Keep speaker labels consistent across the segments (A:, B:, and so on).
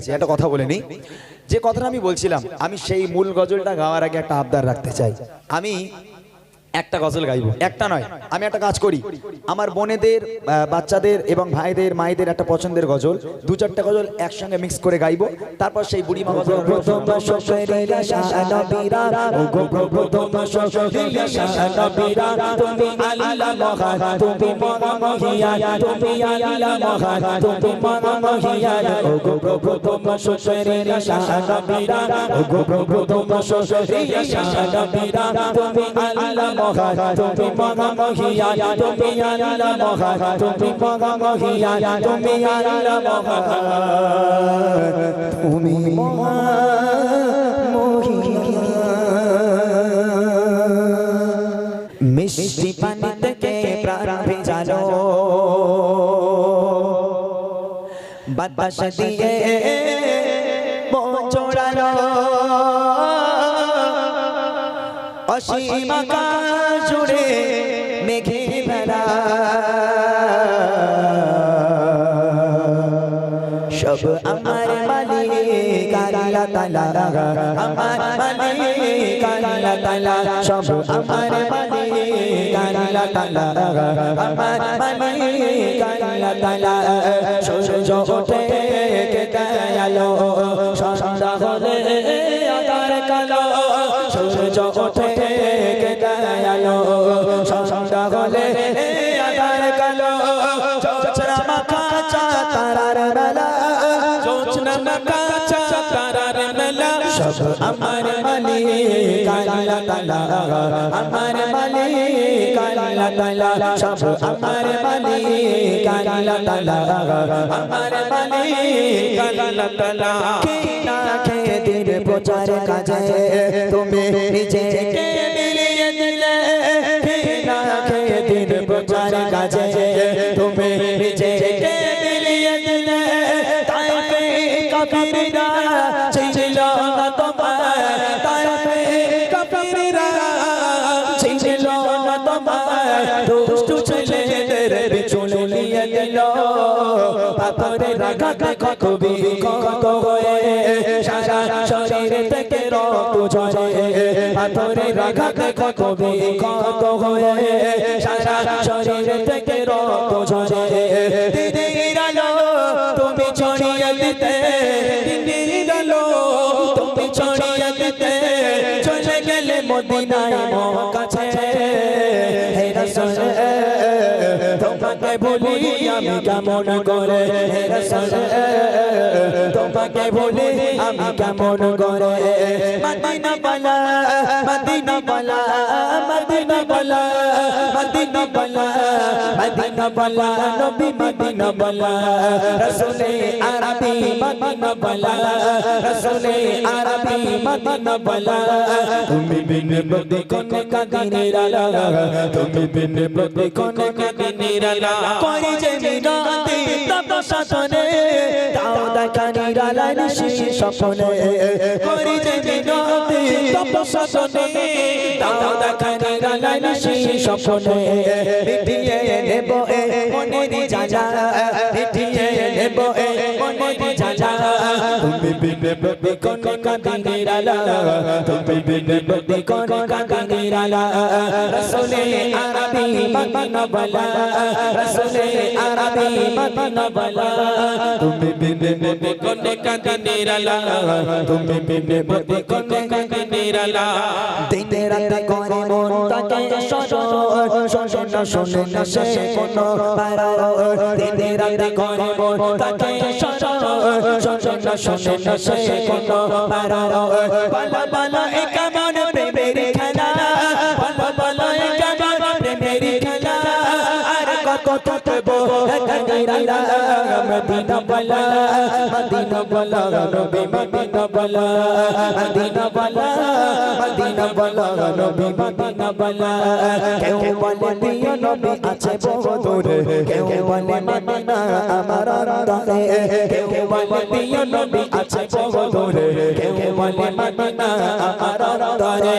A: যে একটা কথা বলে নিই। যে কথাটা আমি বলছিলাম, আমি সেই মূল গজলটা গাওয়ার আগে একটা আবদার রাখতে চাই। আমি একটা গজল গাইবো একটা নয় আমি একটা কাজ করি। আমার বোনেদের বাচ্চাদের এবং ভাইদের মায়েদের একটা পছন্দের গজল দু চারটা গজল একসঙ্গে মিক্স করে গাইবো। তারপর সেই বুড়িমা গজল
B: প্রথম তুমি আল্লাহ মহান তুমি মহামহিয়ান তুমি আল্লাহ মহান তুমি মহামহিয়ান ও গো প্রথম শরীরা শানবীরা ও গো প্রথম শরীরা শানবীরা তুমি আল্লাহ মহান তুমি মহামহিয়ান তুমি আল্লাহ মহান তুমি মহামহিয়ান তুমি আল্লাহ মহান তুমি মিষ্টি পানি থেকে প্রাণ ভেজালো বাতাস দিয়ে অসীম আকাশ জুড়ে মেঘে ভেলা সব আমার মালিক আল্লাহ তাআলা আমার মালিক আল্লাহ তাআলা সব আমার মালিক আল্লাহ তাআলা আমার মালিক আল্লাহ তাআলা সূর্য ওঠে কে দয়ালো সন্ধ্যা হলে আকার কালো। সূর্য ওঠে হলে আকার কালো চোচরা মাখা চা তারার বেলা চোচরা মাখা চা তারার বেলা সব আমার মালিক আল্লাহ তাআলা আমার মালিক আল্লাহ তাআলা সব আমার মালিক আল্লাহ তাআলা আমার মালিক আল্লাহ তাআলা কি না খেয়ে দিন প্রচার কাজে? তুমি নিজেকে কবিরা ছিল না তোমার তাই পে ছিল না তোমার দুষ্টু ছেলেদের বিচুলে নিয়ে দিল। পাথরে রাখাতে কত বিকত হয়ে, সারা শরীর থেকে রক্ত ঝরে। পাথরে রাখাতে কত বিকত হয়ে, সারা শরীর থেকে রক্ত ঝরে। দিদির দিতে আলো তুমি ছড়িয়ে দিতে। চলে গেলে মদিনায় কাছে হে রাসূল, তোমাকে বলি আমি কেমন করে। হে রাসূল তোমাকে বলি, আমি কেমন করে? মদিনা বালা মদিনা বালা মদিনা বালা মদিনা বালা মদিনা বালা নবী মদিনা বালা রাসূলে আরবি মদিনা বালা রাসূলে আরবি মদিনা বালা তুমি বিন প্রতি কোন কাদিনের আলা, তুমি বিন প্রতি কোন কাদিনের আলা। করি যে মিনতি তব সাধনে দাও নিরালা নিশি স্বপ্নে। করি যে মিনতি তব সাধনে দাও দেখা নিরালা নিশি স্বপ্নে। মিটিয়ে নেব এ মনের জাজা মিটিয়ে নেব এ মনের জাজা তুমি বিনে প্রতি কোন কাদিনের আলা তুমি বিনে প্রতি কোন কাদিনের আলা রসুলে আরবি মদিনা বালা রসুলে আরবি মদিনা বালা তুমি বিনে প্রতি কোন কাদিনের আলা তুমি বিনে প্রতি কোন কাদিনের আলা দিনে রাতে করে মন তাকে সরো শোনে শোনে না সে কোন পারা দিনে রাতে করে মন তাকে সরো শোনে শোনে না সে কোন পারা বালা বালা একা কেমন বালা, মদিনা বালা, নবী মদিনা বালা মদিনা বালা মদিনা বালা, নবী মদিনা বালা। কেউ বলে, প্রিয় নবী আছে বহু দূরে। কেউ বলে, মদিনা আমার অন্তরে। কেউ বলে, প্রিয় নবী আছে বহু দূরে। কেউ বলে, মদিনা আমার অন্তরে।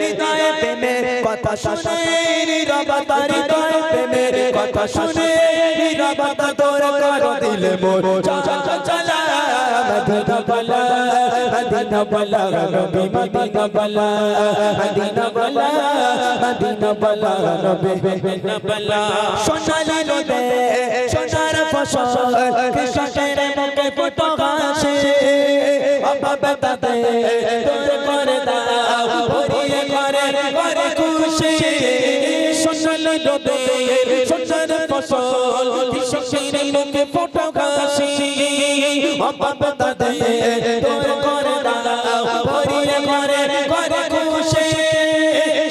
B: হৃদয়ে প্রেমে কথা শুনে নীরবতা হৃদয়ে প্রেমে কথা শুনে নীরবতা তোর কর দিলে মোর চলা মদিনা বলা মদিনা বলা নবী মদিনা বলা মদিনা বলা মদিনা বলা নবী মদিনা বলা সোনালি নদে, সোনার ফসল কৃষকের মুখে ফুটো হাসে ফসল কৃষকের মুখে ফুটো হাসি অভাবে তাতে তোর করে দাও ভরিয়ে করে করে খুশি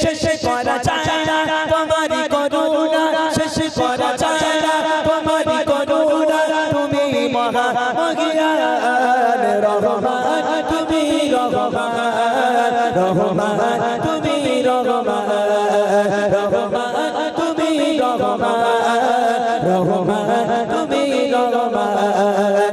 B: শেষ করা যায় না তোমারই করুণা। শেষ করা যায় না তোমারই করুণা। তুমি মহা মহিয়ান রহমান, তুমি রহমান রহমান।